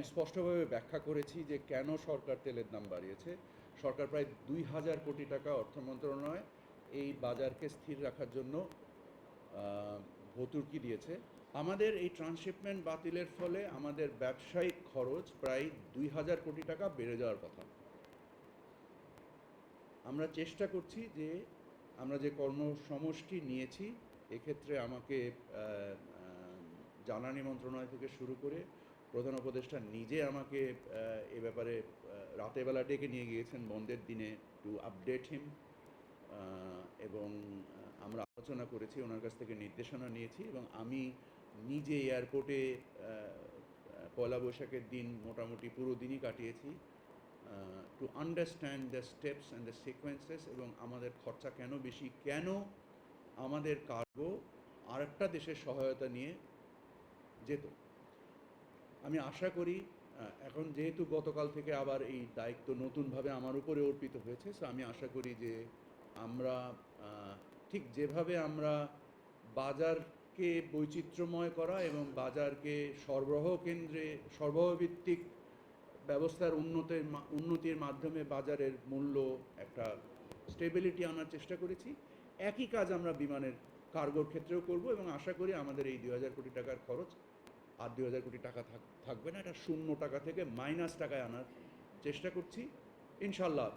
আমি স্পষ্টভাবে ব্যাখ্যা করেছি যে কেন সরকার তেলের দাম বাড়িয়েছে। সরকার প্রায় দুই হাজার কোটি টাকা অর্থ মন্ত্রণালয় এই বাজারকে স্থির রাখার জন্য ভর্তুকি দিয়েছে। আমাদের এই ট্রান্সশিপমেন্ট বাতিলের ফলে আমাদের ব্যবসায়িক খরচ প্রায় দুই হাজার কোটি টাকা বেড়ে যাওয়ার কথা। আমরা চেষ্টা করছি যে আমরা যে কর্মসমষ্টি নিয়েছি, এক্ষেত্রে আমাকে জ্বালানি মন্ত্রণালয় থেকে শুরু করে প্রধান উপদেষ্টা নিজে আমাকে এ ব্যাপারে আহ, রাতের বেলা ডেকে নিয়ে গিয়েছেন বন্ধের দিনে টু আপডেট হিম এবং আমরা আলোচনা করেছি ওনার কাছ থেকে নির্দেশনা নিয়েছি এবং আমি নিজে এয়ারপোর্টে পয়লা বৈশাখের দিন মোটামুটি পুরো দিনই কাটিয়েছি to understand the steps and the sequences এবং আমাদের খরচা কেন বেশি কেন আমাদের কার্গো আরেকটা দেশের সহায়তা নিয়ে যেত। আমি আশা করি এখন যেহেতু গতকাল থেকে আবার এই দায়িত্ব নতুনভাবে আমার উপরে অর্পিত হয়েছে সো আমি আশা করি যে আমরা ঠিক যেভাবে আমরা বাজারকে বৈচিত্র্যময় করা এবং বাজারকে সরবরাহ কেন্দ্রে, সরবরাহভিত্তিক ব্যবস্থার উন্নতির উন্নতির মাধ্যমে বাজারের মূল্য একটা স্টেবিলিটি আনার চেষ্টা করেছি। একই কাজ আমরা বিমানের কার্গোর ক্ষেত্রেও করব এবং আশা করি আমাদের এই দুই হাজার কোটি টাকার খরচ আর দুই হাজার কোটি টাকা থাক- থাকবে না, এটা শূন্য টাকা থেকে মাইনাস টাকায় আনার চেষ্টা করছি, ইনশাল্লাহ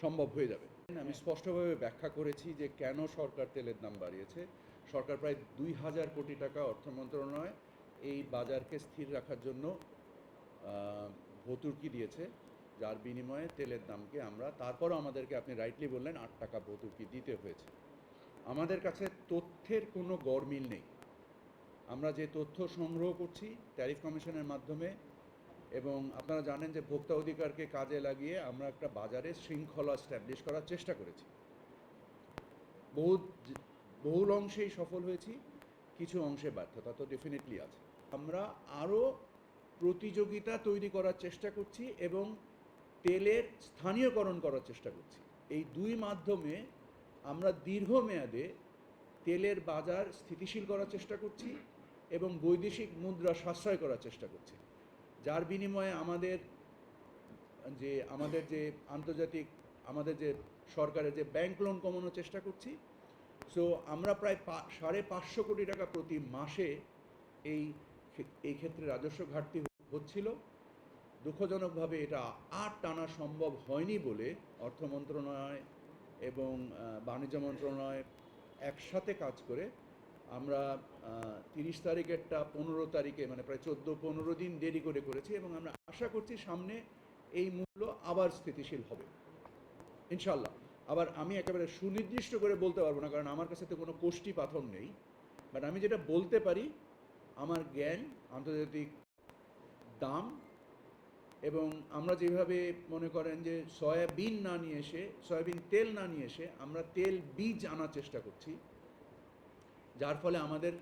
সম্ভব হয়ে যাবে। আমি স্পষ্টভাবে ব্যাখ্যা করেছি যে কেন সরকার তেলের দাম বাড়িয়েছে। সরকার প্রায় দুই হাজার কোটি টাকা অর্থ মন্ত্রণালয় এই বাজারকে স্থির রাখার জন্য ভর্তুকি দিয়েছে, যার বিনিময়ে তেলের দামকে আমরা, তারপরও আমাদেরকে আপনি রাইটলি বললেন, আট টাকা ভর্তুকি দিতে হয়েছে। আমাদের কাছে তথ্যের কোনো গরমিল নেই। আমরা যে তথ্য সংগ্রহ করছি ট্যারিফ কমিশনের মাধ্যমে, এবং আপনারা জানেন যে ভোক্তা অধিকারকে কাজে লাগিয়ে আমরা একটা বাজারে শৃঙ্খলা স্ট্যাবলিশ করার চেষ্টা করেছি। বহু, বহুল অংশেই সফল হয়েছি, কিছু অংশে ব্যর্থতা তো ডেফিনেটলি আছে। আমরা আরও প্রতিযোগিতা তৈরি করার চেষ্টা করছি এবং তেলের স্থানীয়করণ করার চেষ্টা করছি। এই দুই মাধ্যমে আমরা দীর্ঘমেয়াদে তেলের বাজার স্থিতিশীল করার চেষ্টা করছি এবং বৈদেশিক মুদ্রা সাশ্রয় করার চেষ্টা করছি। যার বিনিময়ে আমাদের যে আমাদের যে আন্তর্জাতিক, আমাদের যে সরকারের যে ব্যাংক লোন কমানোর চেষ্টা করছি সো আমরা প্রায় সাড়ে পাঁচশো কোটি টাকা প্রতি মাসে এই এই ক্ষেত্রে রাজস্ব ঘাটতি হচ্ছিল। দুঃখজনকভাবে এটা আর টানা সম্ভব হয়নি বলে অর্থ মন্ত্রণালয় এবং বাণিজ্য মন্ত্রণালয় একসাথে কাজ করে আমরা তিরিশ তারিখেরটা পনেরো তারিখে মানে প্রায় চোদ্দ পনেরো দিন দেরি করে করেছি এবং আমরা আশা করছি সামনে এই মূল্য আবার স্থিতিশীল হবে। ইনশাল্লাহ আবার আমি একেবারে সুনির্দিষ্ট করে বলতে পারব না, কারণ আমার কাছে তো কোনো কোষ্টি পাথর নেই। বাট আমি যেটা বলতে পারি, আমার জ্ঞান, আন্তর্জাতিক দাম এবং আমরা যেভাবে মনে করেন যে সয়াবিন না নিয়ে এসে, সয়াবিন তেল না নিয়ে এসে আমরা তেল বীজ আনার চেষ্টা করছি। যার ফলে আমাদের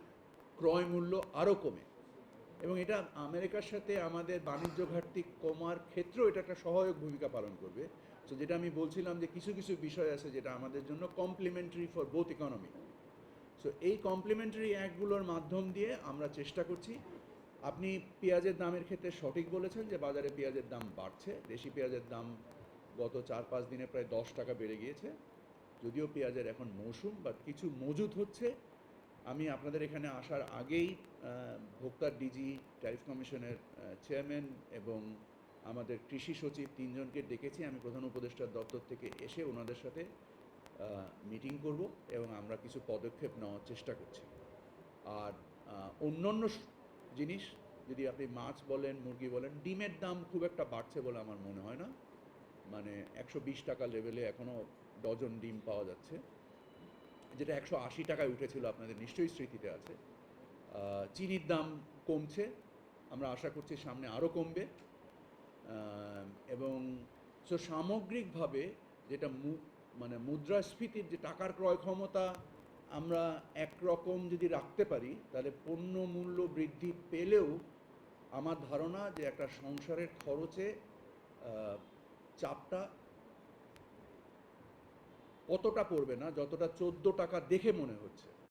ক্রয় মূল্য আরও কমে। এবং এটা আমেরিকার সাথে আমাদের বাণিজ্য ঘাটতি কমার ক্ষেত্রেও এটা একটা সহায়ক ভূমিকা পালন করবে। তো যেটা আমি বলছিলাম যে কিছু কিছু বিষয় আছে যেটা আমাদের জন্য complementary for both economy so এই কমপ্লিমেন্টারি অ্যাক্টগুলোর মাধ্যম দিয়ে আমরা চেষ্টা করছি। আপনি পেঁয়াজের দামের ক্ষেত্রে সঠিক বলেছেন যে বাজারে পেঁয়াজের দাম বাড়ছে। দেশি পেঁয়াজের দাম গত চার পাঁচ দিনে প্রায় দশ টাকা বেড়ে গিয়েছে। যদিও পেঁয়াজের এখন মৌসুম বাট কিছু মজুদ হচ্ছে। আমি আপনাদের এখানে আসার আগেই ভোক্তার ডিজি ট্যারিফ কমিশনের চেয়ারম্যান এবং আমাদের কৃষি সচিব তিনজনকে ডেকেছি। আমি প্রধান উপদেষ্টার দপ্তর থেকে এসে ওনাদের সাথে মিটিং করব এবং আমরা কিছু পদক্ষেপ নেওয়ার চেষ্টা করছি। আর অন্যান্য জিনিস, যদি আপনি মাছ বলেন, মুরগি বলেন, ডিমের দাম খুব একটা বাড়ছে বলে আমার মনে হয় না। মানে একশো বিশ টাকা লেভেলে এখনও ডজন ডিম পাওয়া যাচ্ছে। যেটা একশো আশি টাকায় উঠেছিল, আপনাদের নিশ্চয়ই স্মৃতিতে আছে। চিনির দাম কমছে, আমরা আশা করছি সামনে আরও কমবে। এবং সো সামগ্রিকভাবে যেটা মু- মানে মুদ্রাস্ফীতির যে টাকার ক্রয় ক্ষমতা আমরা একরকম যদি রাখতে পারি, তাহলে পণ্য মূল্য বৃদ্ধি পেলেও আমার ধারণা যে একটা সংসারের খরচে চাপটা অতটা পড়বে না যতটা চোদ্দ টাকা দেখে মনে হচ্ছে।